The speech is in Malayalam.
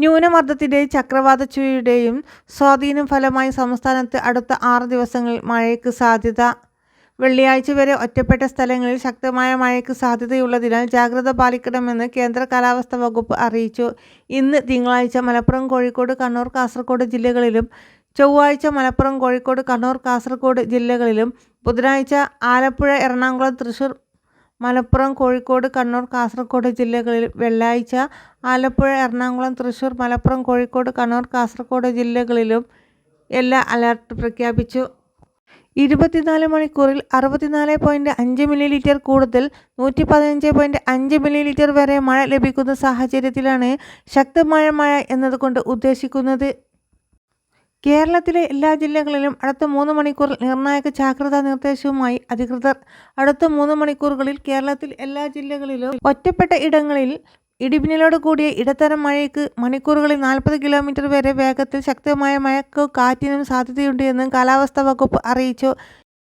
ന്യൂനമർദ്ദത്തിന്റെയും ചക്രവാത ചുഴിയുടെയും സ്വാധീനം ഫലമായി സംസ്ഥാനത്ത് അടുത്ത ആറ് ദിവസങ്ങളിൽ മഴയ്ക്ക് സാധ്യത. വെള്ളിയാഴ്ച വരെ ഒറ്റപ്പെട്ട സ്ഥലങ്ങളിൽ ശക്തമായ മഴയ്ക്ക് സാധ്യതയുള്ളതിനാൽ ജാഗ്രത പാലിക്കണമെന്ന് കേന്ദ്ര കാലാവസ്ഥാ വകുപ്പ് അറിയിച്ചു. ഇന്ന് തിങ്കളാഴ്ച മലപ്പുറം, കോഴിക്കോട്, കണ്ണൂർ, കാസർഗോഡ് ജില്ലകളിലും ചൊവ്വാഴ്ച മലപ്പുറം, കോഴിക്കോട്, കണ്ണൂർ, കാസർഗോഡ് ജില്ലകളിലും ബുധനാഴ്ച ആലപ്പുഴ, എറണാകുളം, തൃശൂർ, മലപ്പുറം, കോഴിക്കോട്, കണ്ണൂർ, കാസർഗോഡ് ജില്ലകളിൽ വെള്ളിയാഴ്ച ആലപ്പുഴ, എറണാകുളം, തൃശൂർ, മലപ്പുറം, കോഴിക്കോട്, കണ്ണൂർ, കാസർഗോഡ് ജില്ലകളിലും എല്ലാ അലർട്ട് പ്രഖ്യാപിച്ചു. ഇരുപത്തിനാല് മണിക്കൂറിൽ അറുപത്തിനാല് പോയിന്റ് അഞ്ച് മില്ലി ലിറ്റർ കൂടുതൽ നൂറ്റി പതിനഞ്ച് പോയിന്റ് അഞ്ച് മില്ലി ലിറ്റർ വരെ മഴ ലഭിക്കുന്ന സാഹചര്യത്തിലാണ് ശക്തമായ മഴ എന്നതുകൊണ്ട് ഉദ്ദേശിക്കുന്നത്. കേരളത്തിലെ എല്ലാ ജില്ലകളിലും അടുത്ത മൂന്ന് മണിക്കൂറിൽ നിർണായക ജാഗ്രതാ നിർദ്ദേശവുമായി അധികൃതർ. അടുത്ത മൂന്ന് മണിക്കൂറുകളിൽ കേരളത്തിൽ എല്ലാ ജില്ലകളിലും ഒറ്റപ്പെട്ട ഇടങ്ങളിൽ ഇടിമിന്നലോട് കൂടിയ ഇടത്തരം മഴയ്ക്ക് മണിക്കൂറുകളിൽ നാൽപ്പത് കിലോമീറ്റർ വരെ വേഗത്തിൽ ശക്തമായ മഴക്കോ കാറ്റിനും സാധ്യതയുണ്ട് എന്ന് കാലാവസ്ഥാ വകുപ്പ് അറിയിച്ചു.